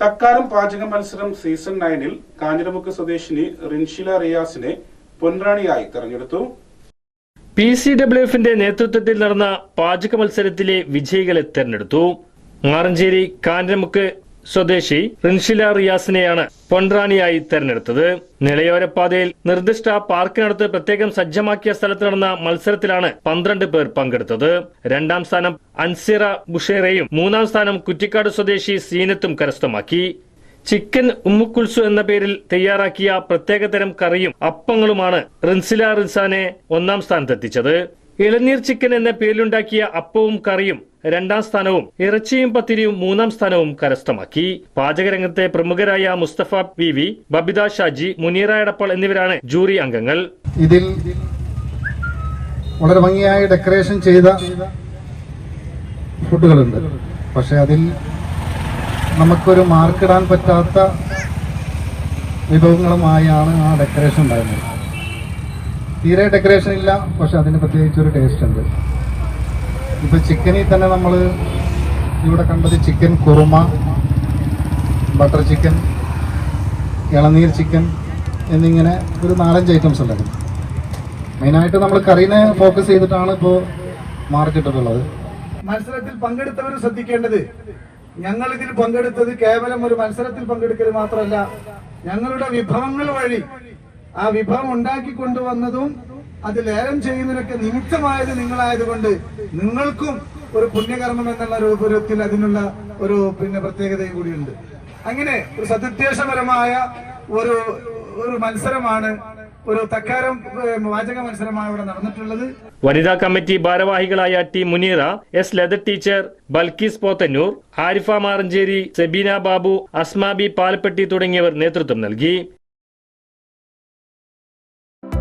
തക്കാരം പാചക മത്സരം സീസൺ നയനിൽ കാഞ്ഞിരമുക്ക് സ്വദേശിനി റിൻഷില റിയാസിനെ പൊൻറാണിയായി തെരഞ്ഞെടുത്തു. പി സി ഡബ്ല്യു എഫിന്റെ നേതൃത്വത്തിൽ നടന്ന പാചക മത്സരത്തിലെ വിജയികളെ തെരഞ്ഞെടുത്തു. മാറഞ്ചേരി കാഞ്ഞിരമുക്ക് സ്വദേശി റിൻഷില റിയാസിനെയാണ് പൊൻറാണിയായി തെരഞ്ഞെടുത്തത്. നിലയോരപ്പാതയിൽ നിർദ്ദിഷ്ട പാർക്കിനടുത്ത് പ്രത്യേകം സജ്ജമാക്കിയ സ്ഥലത്ത് നടന്ന മത്സരത്തിലാണ് പന്ത്രണ്ട് പേർ പങ്കെടുത്തത്. രണ്ടാം സ്ഥാനം അൻസിറ ബുഷേറയും മൂന്നാം സ്ഥാനം കുറ്റിക്കാട് സ്വദേശി സീനത്തും കരസ്ഥമാക്കി. ചിക്കൻ ഉമ്മുക്കുൽസു എന്ന പേരിൽ തയ്യാറാക്കിയ പ്രത്യേകതരം കറിയും അപ്പങ്ങളുമാണ് റിൻസില റിൻസാനെ ഒന്നാം സ്ഥാനത്തെത്തിച്ചത്. ഇളനീർ ചിക്കൻ എന്ന പേരിലുണ്ടാക്കിയ അപ്പവും കറിയും രണ്ടാം സ്ഥാനവും ഇറച്ചിയും പത്തിരിയും മൂന്നാം സ്ഥാനവും കരസ്ഥമാക്കി. പാചകരംഗത്തെ പ്രമുഖരായ മുസ്തഫ പി വി ബബിത ഷാജി മുനീറ എടപ്പൾ എന്നിവരാണ് ജൂറി അംഗങ്ങൾ. ഇതിൽ വളരെ ഭംഗിയായി ഡെക്കറേഷൻ ചെയ്ത ഫുഡുകളുണ്ട്. പക്ഷെ അതിൽ നമുക്കൊരു മാർക്കിടാൻ പറ്റാത്ത വിഭവങ്ങളുമായാണ് ആ ഡെക്കറേഷൻ ഉണ്ടായിരുന്നത്. തീരെ ഡെക്കറേഷൻ ഇല്ല പക്ഷെ അതിന് പ്രത്യേകിച്ച് ഒരു ടേസ്റ്റ് ഉണ്ട്. ഇപ്പൊ ചിക്കനിൽ തന്നെ നമ്മൾ ഇവിടെ കണ്ടത് ചിക്കൻ കുറുമ ബട്ടർ ചിക്കൻ ഇളനീർ ചിക്കൻ എന്നിങ്ങനെ ഒരു നാലഞ്ച് ഐറ്റംസ് ഉണ്ടായിരുന്നു. മെയിനായിട്ട് നമ്മൾ കറീനെ ഫോക്കസ് ചെയ്തിട്ടാണ് ഇപ്പോൾ മാർക്കറ്റിട്ടുള്ളത് മത്സരത്തിൽ പങ്കെടുത്തവർ ശ്രദ്ധിക്കേണ്ടത് ഞങ്ങൾ ഇതിൽ പങ്കെടുത്തത് കേവലം ഒരു മത്സരത്തിൽ പങ്കെടുക്കൽ മാത്രമല്ല ഞങ്ങളുടെ വിഭവങ്ങൾ വഴി ആ വിഭവം ഉണ്ടാക്കി കൊണ്ടുവന്നതും അത് ലേലം ചെയ്യുന്നതിനൊക്കെ നിമിത്തമായത് നിങ്ങളായതുകൊണ്ട് നിങ്ങൾക്കും ഒരു പുണ്യകർമ്മം എന്നുള്ള രൂപത്തിൽ അതിനുള്ള ഒരു പിന്നെ പ്രത്യേകതയും കൂടിയുണ്ട്. അങ്ങനെ ഒരു സതുദ്ദേശപരമായ ഒരു ഒരു മത്സരമാണ് ഒരു തക്കാരം വാചക മത്സരമാണ് ഇവിടെ നടന്നിട്ടുള്ളത്. വനിതാ കമ്മിറ്റി ഭാരവാഹികളായ T Muneera S Latha teacher Balkees Pothannur Arifa Maranchery Sebeena Babu Asmabi Palappetty തുടങ്ങിയവർ നേതൃത്വം നൽകി.